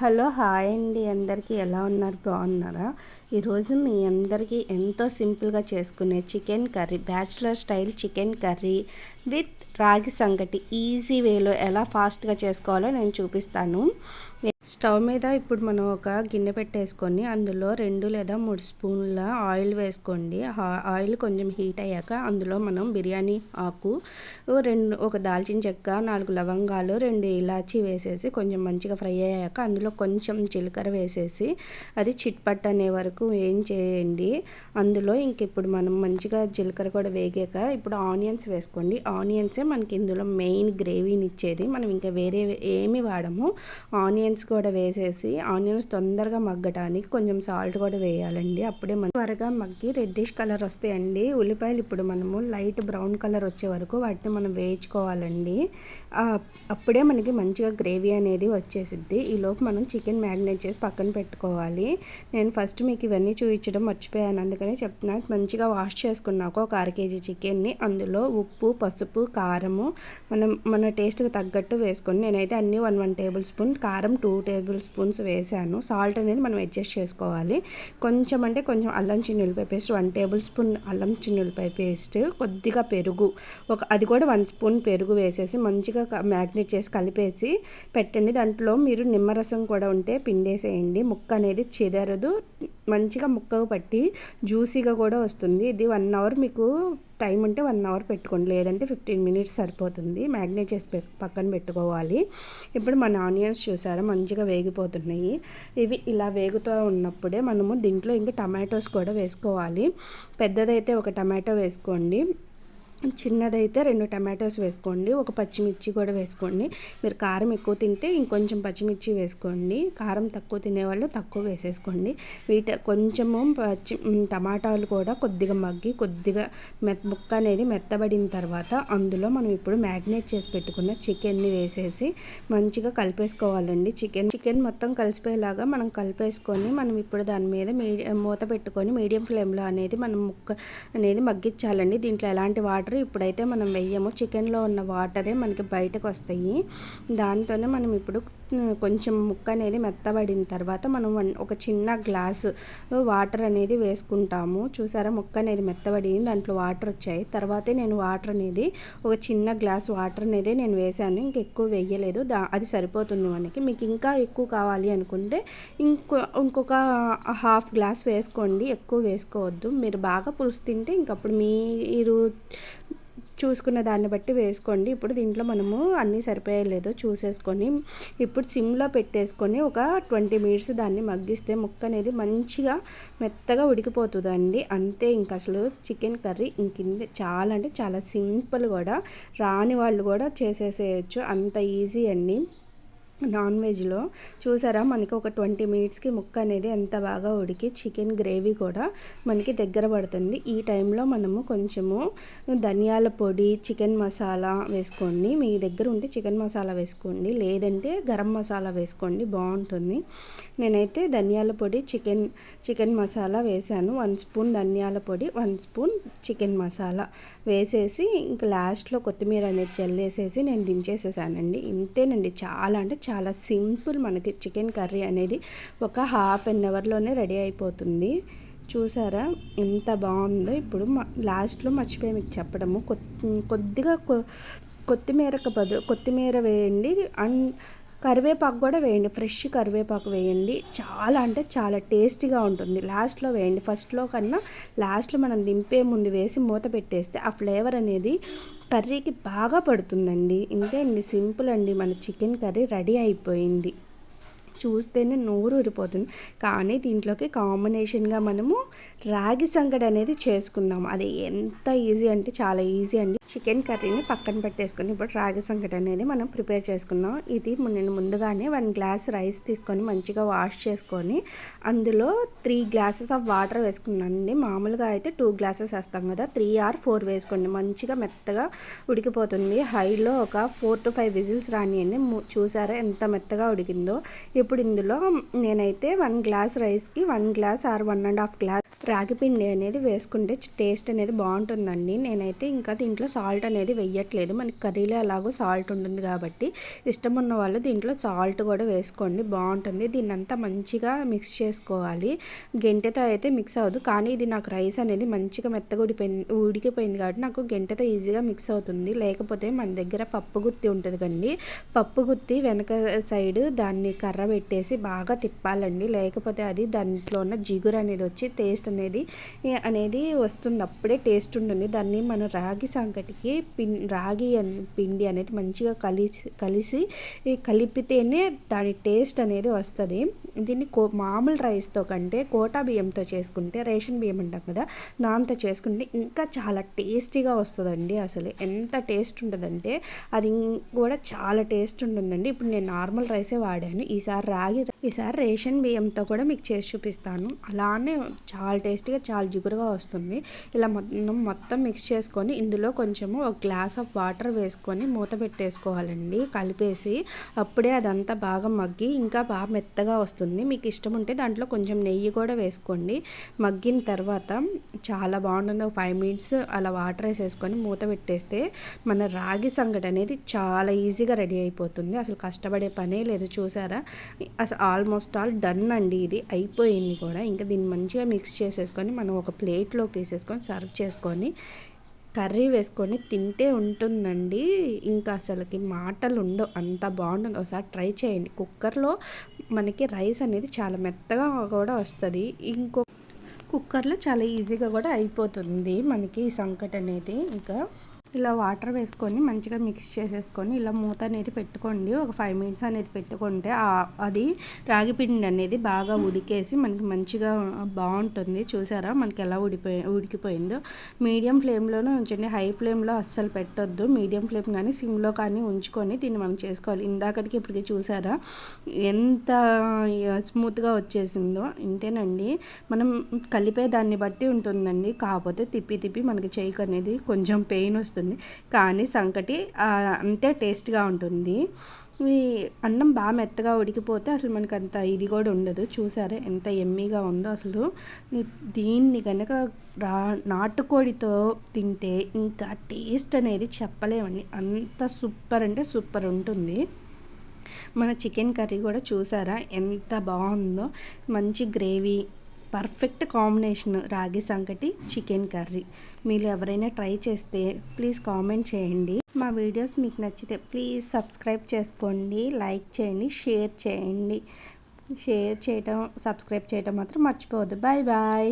Hello hi అండి. అందరికీ ఎలా ఉన్నారు? బాగున్నారా? ఈరోజు మీ అందరికీ ఎంతో సింపుల్గా చేసుకునే chicken curry bachelor style chicken curry with ragi sangati easy వేలో ఎలా ఫాస్ట్గా చేసుకోవాలో నేను చూపిస్తాను. స్టవ్ మీద ఇప్పుడు మనం ఒక గిన్నె పెట్టేసుకొని అందులో రెండు లేదా మూడు స్పూన్ల ఆయిల్ వేసుకోండి. ఆయిల్ కొంచెం హీట్ అయ్యాక అందులో మనం బిర్యానీ ఆకు రెండు ఒక దాల్చిన చెక్క నాలుగు లవంగాలు రెండు ఇలాచి వేసేసి కొంచెం మంచిగా ఫ్రై అయ్యాక అందులో కొంచెం జీలకర్ర వేసేసి అది చిట్పట్ అనే వరకు ఏం చేయండి. అందులో ఇంక ఇప్పుడు మనం మంచిగా జీలకర్ర కూడా వేగాక ఇప్పుడు ఆనియన్స్ వేసుకోండి. ఆనియన్సే మనకి ఇందులో మెయిన్ గ్రేవీని ఇచ్చేది. మనం ఇంకా వేరే ఏమి వాడము. ఆనియన్స్ కూడా వేసేసి ఆనియన్స్ తొందరగా మగ్గటానికి కొంచెం సాల్ట్ కూడా వేయాలండి. అప్పుడే మనం త్వరగా మగ్గి రెడ్డిష్ కలర్ వస్తాయండి. ఉల్లిపాయలు ఇప్పుడు మనము లైట్ బ్రౌన్ కలర్ వచ్చే వరకు వాటిని మనం వేయించుకోవాలండి. అప్పుడే మనకి మంచిగా గ్రేవీ అనేది వచ్చేసిద్ది. ఈలోపు మనం చికెన్ మ్యారినేట్ చేసి పక్కన పెట్టుకోవాలి. నేను ఫస్ట్ మీకు ఇవన్నీ చూపించడం మర్చిపోయాను. అందుకని చెప్తున్నా మంచిగా వాష్ చేసుకున్నాక ఒక అర కేజీ చికెన్ని అందులో ఉప్పు పసుపు కారము. మనం మన టేస్ట్కి తగ్గట్టు వేసుకొని నేనైతే అన్ని వన్ వన్ టేబుల్ స్పూన్ కారం టూ టేబుల్ స్పూన్స్ వేసాను. సాల్ట్ అనేది మనం అడ్జస్ట్ చేసుకోవాలి. కొంచెం అంటే కొంచెం అల్లం చిన్నులపై పేస్ట్ వన్ టేబుల్ స్పూన్ అల్లం చిన్నులపై పేస్ట్ కొద్దిగా పెరుగు. ఒక అది కూడా వన్ స్పూన్ పెరుగు వేసేసి మంచిగా మ్యాగ్నేట్ చేసి కలిపేసి పెట్టండి. దాంట్లో మీరు నిమ్మరసం కూడా ఉంటే పిండేసేయండి. ముక్క అనేది చెదరదు. మంచిగా ముక్కకు పట్టి జ్యూసీగా కూడా వస్తుంది. ఇది వన్ అవర్ మీకు టైం ఉంటే వన్ అవర్ పెట్టుకోండి. లేదంటే ఫిఫ్టీన్ మినిట్స్ సరిపోతుంది. మ్యాగ్నేట్ చేసి పక్కన పెట్టుకోవాలి. ఇప్పుడు మన ఆనియన్స్ చూసారా? మంచిగా వేగిపోతున్నాయి. ఇవి ఇలా వేగుతూ ఉన్నప్పుడే మనము దీంట్లో ఇంకా టమాటోస్ కూడా వేసుకోవాలి. పెద్దదైతే ఒక టమాటో వేసుకోండి. చిన్నదైతే రెండు టమాటోస్ వేసుకోండి ఒక పచ్చిమిర్చి కూడా వేసుకోండి. మీరు కారం ఎక్కువ తింటే ఇంకొంచెం పచ్చిమిర్చి వేసుకోండి. కారం తక్కువ తినేవాళ్ళు తక్కువ వేసేసుకోండి. వీటి కొంచెము పచ్చి టమాటాలు కూడా కొద్దిగా మగ్గి కొద్దిగా మెత్త ముక్క అనేది మెత్తబడిన తర్వాత అందులో మనం ఇప్పుడు మ్యాగ్నేట్ చేసి పెట్టుకున్న చికెన్ని వేసేసి మంచిగా కలిపేసుకోవాలండి. చికెన్ చికెన్ మొత్తం కలిసిపోయేలాగా మనం కలిపేసుకొని మనం ఇప్పుడు దాని మీద మీడియం మూత పెట్టుకొని మీడియం ఫ్లేమ్లో అనేది మనం ముక్క అనేది మగ్గించాలండి. దీంట్లో ఎలాంటి వాటర్ వాటర్ ఇప్పుడైతే మనం వెయ్యము. చికెన్లో ఉన్న వాటరే మనకి బయటకు వస్తాయి దాంతోనే మనం ఇప్పుడు కొంచెం ముక్క అనేది మెత్తబడిన తర్వాత మనం ఒక చిన్న గ్లాస్ వాటర్ అనేది వేసుకుంటాము. చూసారా? ముక్క అనేది మెత్తబడింది దాంట్లో వాటర్ వచ్చాయి తర్వాతే నేను వాటర్ అనేది ఒక చిన్న గ్లాస్ వాటర్ అనేది నేను వేసాను ఇంకెక్కువ వేయలేదు దా అది సరిపోతుంది మనకి. మీకు ఇంకా ఎక్కువ కావాలి అనుకుంటే ఇంకో ఇంకొక హాఫ్ గ్లాస్ వేసుకోండి. ఎక్కువ వేసుకోవద్దు. మీరు బాగా పులుసు తింటే ఇంకప్పుడు మీరు చూసుకున్న దాన్ని బట్టి వేసుకోండి. ఇప్పుడు దీంట్లో మనము అన్నీ సరిపోయలేదో చూసేసుకొని ఇప్పుడు సిమ్లో పెట్టేసుకొని ఒక ట్వంటీ మినిట్స్ దాన్ని మగ్గిస్తే ముక్క అనేది మంచిగా మెత్తగా ఉడికిపోతుందండి. అంతే ఇంక అసలు చికెన్ కర్రీ ఇంకింది. చాలా అంటే చాలా సింపుల్ కూడా. రాని వాళ్ళు కూడా చేసేసేయచ్చు. అంత ఈజీ అండి. నాన్ వెజ్లో. చూసారా? మనకి ఒక ట్వంటీ మినిట్స్కి ముక్క అనేది ఎంత బాగా ఉడికి చికెన్ గ్రేవీ కూడా మనకి దగ్గర పడుతుంది. ఈ టైంలో మనము కొంచెము ధనియాల పొడి చికెన్ మసాలా వేసుకోండి. మీ దగ్గర ఉంటే చికెన్ మసాలా వేసుకోండి. లేదంటే గరం మసాలా వేసుకోండి. బాగుంటుంది. నేనైతే ధనియాల పొడి చికెన్ చికెన్ మసాలా వేసాను. వన్ స్పూన్ ధనియాల పొడి వన్ స్పూన్ చికెన్ మసాలా వేసేసి ఇంక లాస్ట్లో కొత్తిమీర అనేది చల్లేసేసి నేను దించేసేసానండి. ఇంతేనండి. చాలా అంటే చాలా సింపుల్ మనకి చికెన్ కర్రీ అనేది ఒక హాఫ్ అన్ అవర్లోనే రెడీ అయిపోతుంది. చూసారా? ఎంత బాగుందో. ఇప్పుడు లాస్ట్లో మర్చిపోయి మీకు చెప్పడము. కొద్దిగా కొత్తిమీరకు బదులు కొత్తిమీర వేయండి. అండ్ కరివేపాకు కూడా వేయండి. ఫ్రెష్ కరివేపాకు వేయండి. చాలా అంటే చాలా టేస్టీగా ఉంటుంది. లాస్ట్లో వేయండి. ఫస్ట్లో కన్నా లాస్ట్లో మనం దింపే ముందు వేసి మూత పెట్టేస్తే ఆ ఫ్లేవర్ అనేది కర్రీకి బాగా పడుతుందండి. ఇంతే అండి సింపుల్ అండి. మన చికెన్ కర్రీ రెడీ అయిపోయింది. చూస్తేనే నోరు ఊరిపోతుంది. కానీ దీంట్లోకి కాంబినేషన్గా మనము రాగి సంగటి అనేది చేసుకుందాం. అది ఎంత ఈజీ అంటే చాలా ఈజీ అండి. చికెన్ కర్రీని పక్కన పెట్టేసుకొని ఇప్పుడు రాగి సంగటి అనేది మనం ప్రిపేర్ చేసుకున్నాం. ఇది నేను ముందుగానే వన్ గ్లాస్ రైస్ తీసుకొని మంచిగా వాష్ చేసుకొని అందులో త్రీ గ్లాసెస్ ఆఫ్ వాటర్ వేసుకున్నానండి మామూలుగా అయితే టూ గ్లాసెస్ వేస్తాం కదా త్రీ ఆర్ ఫోర్ వేసుకోండి. మంచిగా మెత్తగా ఉడికిపోతుంది. హైలో ఒక ఫోర్ టు ఫైవ్ విజిల్స్ రానియండి. చూసారా ఎంత మెత్తగా ఉడికిందో. ఇప్పుడు ఇందులో నేనైతే వన్ గ్లాస్ రైస్కి one glass or one and half glass ragi పిండి అనేది వేసుకుంటే టేస్ట్ అనేది బాగుంటుందండి. నేనైతే ఇంకా దీంట్లో సాల్ట్ అనేది వెయ్యట్లేదు. మనకి కర్రీలో ఎలాగో సాల్ట్ ఉంటుంది కాబట్టి ఇష్టం ఉన్న వాళ్ళు దీంట్లో సాల్ట్ కూడా వేసుకోండి. బాగుంటుంది. దీన్ని అంతా మంచిగా మిక్స్ చేసుకోవాలి. గెంటెతో అయితే మిక్స్ అవ్వదు. కానీ ఇది నాకు రైస్ అనేది మంచిగా మెత్తగా ఉడిపోయింది ఉడికిపోయింది కాబట్టి నాకు గెంటెతో ఈజీగా మిక్స్ అవుతుంది. లేకపోతే మన దగ్గర పప్పు గుత్తి ఉంటుంది కండి పప్పు గుత్తి వెనక సైడ్ దాన్ని కర్ర పెట్టేసి బాగా తిప్పాలండి. లేకపోతే అది దాంట్లో ఉన్న జిగురు అనేది వచ్చి టేస్ట్ అనేది అనేది వస్తుంది. అప్పుడే టేస్ట్ ఉంటుంది. దాన్ని మనం రాగి వాటికి పిన్ రాగి పిండి అనేది మంచిగా కలిసి కలిసి కలిపితేనే దాని టేస్ట్ అనేది వస్తుంది. దీన్ని కో మామూలు రైస్తో కంటే కోటా బియ్యంతో చేసుకుంటే రేషన్ బియ్యం అంటాం కదా దాంతో చేసుకుంటే ఇంకా చాలా టేస్టీగా వస్తుందండి అసలు. ఎంత టేస్ట్ ఉంటుందంటే అది కూడా చాలా టేస్ట్ ఉంటుందండి. ఇప్పుడు నేను నార్మల్ రైసే వాడాను. ఈసారి రాగి ఈసారి రేషన్ బియ్యంతో కూడా మీకు చేసి చూపిస్తాను. అలానే చాలా టేస్టీగా చాలా జిగురుగా వస్తుంది. ఇలా మొత్తం మొత్తం మిక్స్ చేసుకొని ఇందులో కొంచెము ఒక గ్లాస్ ఆఫ్ వాటర్ వేసుకొని మూత పెట్టేసుకోవాలండి. కలిపేసి అప్పుడే అదంతా బాగా మగ్గి ఇంకా బాగా మెత్తగా వస్తుంది. మీకు ఇష్టం ఉంటే దాంట్లో కొంచెం నెయ్యి కూడా వేసుకోండి. మగ్గిన తర్వాత చాలా బాగుంటుంది. ఒక ఫైవ్ మినిట్స్ అలా వాటర్ వేసేసుకొని మూత పెట్టేస్తే మన రాగి సంగటి అనేది చాలా ఈజీగా రెడీ అయిపోతుంది. అసలు కష్టపడే పనే లేదు. చూసారా? అసలు ఆల్మోస్ట్ ఆల్ డన్ అండి ఇది. అయిపోయింది కూడా. ఇంకా దీన్ని మంచిగా మిక్స్ చేసేసుకొని మనం ఒక ప్లేట్లోకి తీసేసుకొని సర్వ్ చేసుకొని కర్రీ వేసుకొని తింటే ఉంటుందండి. ఇంకా అసలుకి మాటలు ఉండవు. అంత బాగుంటుంది. ఒకసారి ట్రై చేయండి. కుక్కర్లో మనకి రైస్ అనేది చాలా మెత్తగా కూడా వస్తుంది. ఇంకో కుక్కర్లో చాలా ఈజీగా కూడా అయిపోతుంది మనకి ఈ సంకట్ అనేది ఇంకా ఇలా వాటర్ వేసుకొని మంచిగా మిక్స్ చేసేసుకొని ఇలా మూత అనేది పెట్టుకోండి. ఒక ఫైవ్ మినిట్స్ అనేది పెట్టుకుంటే అది రాగి పిండి అనేది బాగా ఉడికేసి మనకి మంచిగా బాగుంటుంది. చూసారా? మనకి ఎలా ఉడిపోయి ఉడికిపోయిందో. మీడియం ఫ్లేమ్లోనే ఉంచండి. హై ఫ్లేమ్లో అస్సలు పెట్టొద్దు. మీడియం ఫ్లేమ్ కానీ సిమ్లో కానీ ఉంచుకొని దీన్ని మనం చేసుకోవాలి. ఇందాకటికి ఇప్పటికి చూసారా? ఎంత స్మూత్గా వచ్చేసిందో. ఇంతేనండి. మనం కలిపే దాన్ని బట్టి ఉంటుందండి. కాకపోతే తిప్పి తిప్పి మనకి చేయికి అనేది కొంచెం పెయిన్ వస్తుంది. వస్తుంది. కానీ సంకటి అంతే టేస్ట్గా ఉంటుంది. ఈ అన్నం బాగా మెత్తగా ఉడికిపోతే అసలు మనకు అంత ఇది కూడా ఉండదు. చూసారా ఎంత ఎమ్మీగా ఉందో అసలు. దీన్ని కనుక రా నాటుకోడితో తింటే ఇంకా టేస్ట్ అనేది చెప్పలేమండి. అంత సూపర్ అంటే సూపర్ ఉంటుంది. మన చికెన్ కర్రీ కూడా చూసారా ఎంత బాగుందో. మంచి గ్రేవీ పర్ఫెక్ట్ కాంబినేషన్ రాగి సంకటి చికెన్ కర్రీ. మీరు ఎవరైనా ట్రై చేస్తే ప్లీజ్ కామెంట్ చేయండి. మా వీడియోస్ మీకు నచ్చితే ప్లీజ్ సబ్స్క్రైబ్ చేసుకోండి లైక్ చేయండి షేర్ చేయండి. షేర్ చేయటం సబ్స్క్రైబ్ చేయటం మాత్రం మర్చిపోవద్దు. Bye bye.